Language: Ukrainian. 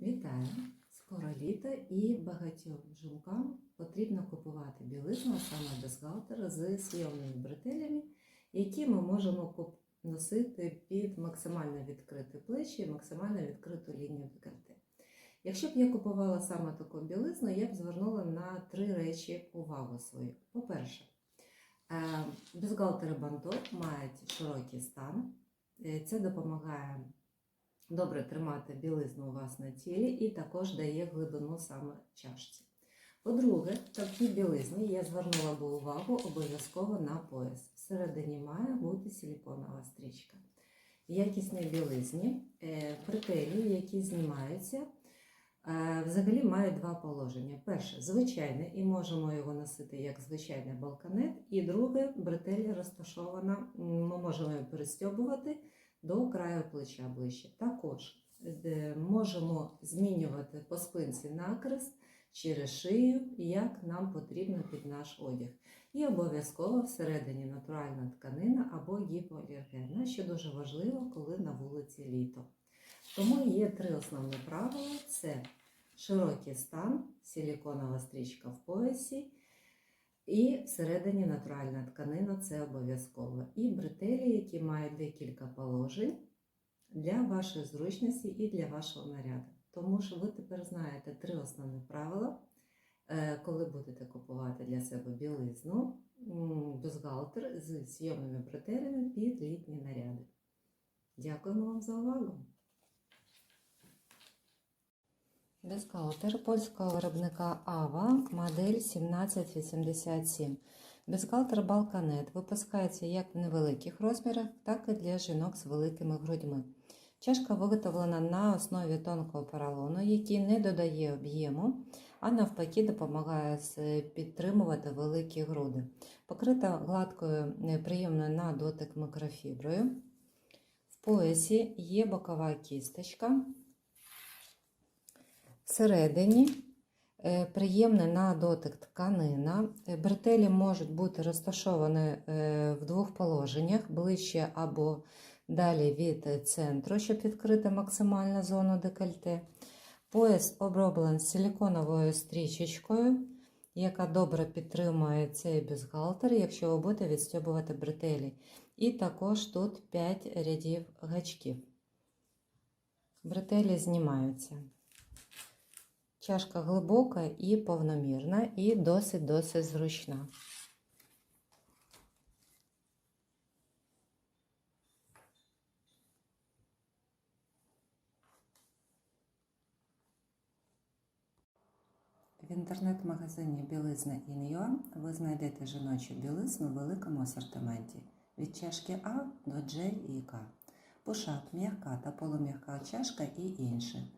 Вітаю! Скоро літо і багатьом жінкам потрібно купувати білизну саме бюстгальтер з зйомними бретелями, які ми можемо носити під максимально відкриті плечі і максимально відкриту лінію декольте. Якщо б я купувала саме таку білизну, я б звернула на три речі увагу свою. По-перше, е, бюстгальтери банто мають широкий стан. Е, Це допомагає добре тримати білизну у вас на тілі і також дає глибину саме чашці. По-друге, в такій білизні я звернула би увагу обов'язково на пояс. Всередині має бути силіконова стрічка. В якісній білизні е, бретелі, які знімаються, е, взагалі мають два положення. Перше звичайне, і можемо його носити як звичайний балканет. І друге, бретель розташована, ми можемо її перестьобувати до краю плеча ближче. Також е, можемо змінювати по спинці накрест через шию, як нам потрібно під наш одяг. І обов'язково всередині натуральна тканина або гіпоалергенна, що дуже важливо, коли на вулиці літо. Тому є три основні правила: це широкий стан, силіконова стрічка в поясі. І всередині натуральна тканина це обов'язково. І бретелі, які мають декілька положень для вашої зручності і для вашого наряду. Тому що ви тепер знаєте три основні правила, е, коли будете купувати для себе білизну, м, бюстгальтер з зйомними бретелями під літні наряди. Дякуємо вам за увагу! Бюстгальтер польського виробника Ава, модель 1787. Бюстгальтер Балканет випускається як в невеликих розмірах, так і для жінок з великими грудьми. Чашка виготовлена на основі тонкого поролону, який не додає об'єму, а навпаки допомагає підтримувати великі груди. Покрита гладкою, е, приємною на дотик микрофіброю. В поясі є бокова кісточка. Всередині е, приємна на дотик тканина. Е, Бретелі можуть бути розташовані е, в двох положеннях, ближче або далі від центру, щоб відкрити максимальну зону декольте. Пояс оброблений силіконовою стрічечкою, яка добре підтримує цей бюстгальтер, якщо ви будете відстібувати бретелі. І також тут 5 рядів гачків. Бретелі знімаються. Чашка глибока і повномірна, і досить-досить зручна. В інтернет-магазині Білизна Ін'Юа ви знайдете жіночу білизну в великому асортименті від чашки А до J і К. Пушак, м'яка та полум'яка чашка і інше.